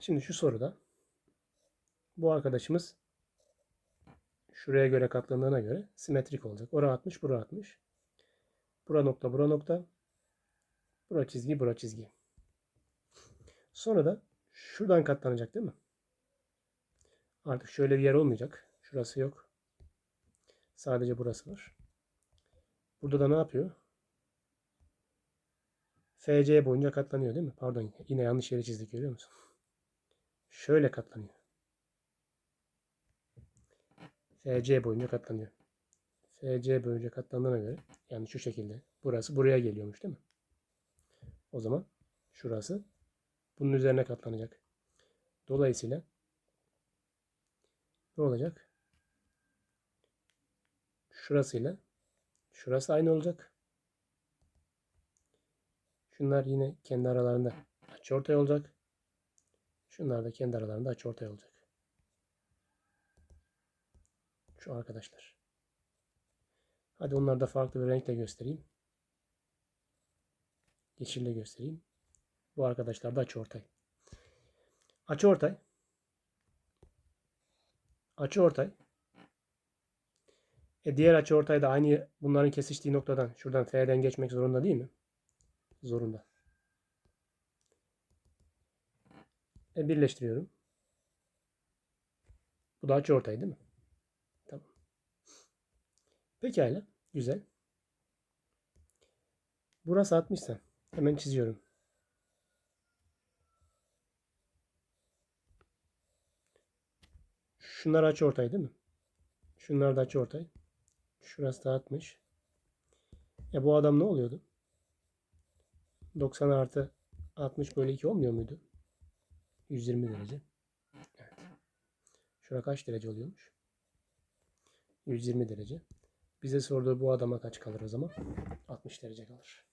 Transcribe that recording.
Şimdi şu soruda bu arkadaşımız şuraya göre katlandığına göre simetrik olacak. Ora 60, bura 60. Bura nokta, bura nokta. Bura çizgi, bura çizgi. Sonra da şuradan katlanacak değil mi? Artık şöyle bir yer olmayacak. Şurası yok. Sadece burası var. Burada da ne yapıyor? FC boyunca katlanıyor değil mi? Pardon yine yanlış yere çizdik görüyor musun? Şöyle katlanıyor. FC boyunca katlanıyor. FC boyunca katlandığına göre yani şu şekilde burası buraya geliyormuş değil mi? O zaman şurası bunun üzerine katlanacak. Dolayısıyla ne olacak? Şurasıyla şurası aynı olacak. Şunlar yine kendi aralarında açıortay olacak. Şunlar da kendi aralarında açıortay olacak. Şu arkadaşlar. Hadi onları da farklı bir renkle göstereyim. Yeşille göstereyim. Bu arkadaşlar da açıortay. Açıortay. Açıortay. E diğer açıortay da aynı bunların kesiştiği noktadan şuradan F'den geçmek zorunda değil mi? Zorunda. Birleştiriyorum. Bu da açıortay değil mi? Tamam. Pekala. Güzel. Burası 60 ise hemen çiziyorum. Şunlar açıortay değil mi? Şunlar da açıortay. Şurası da 60. E bu adam ne oluyordu? 90 artı 60 bölü 2 olmuyor muydu? 120 derece. Evet. Şura kaç derece oluyormuş? 120 derece. Bize sorduğu bu adama kaç kalır o zaman? 60 derece kalır.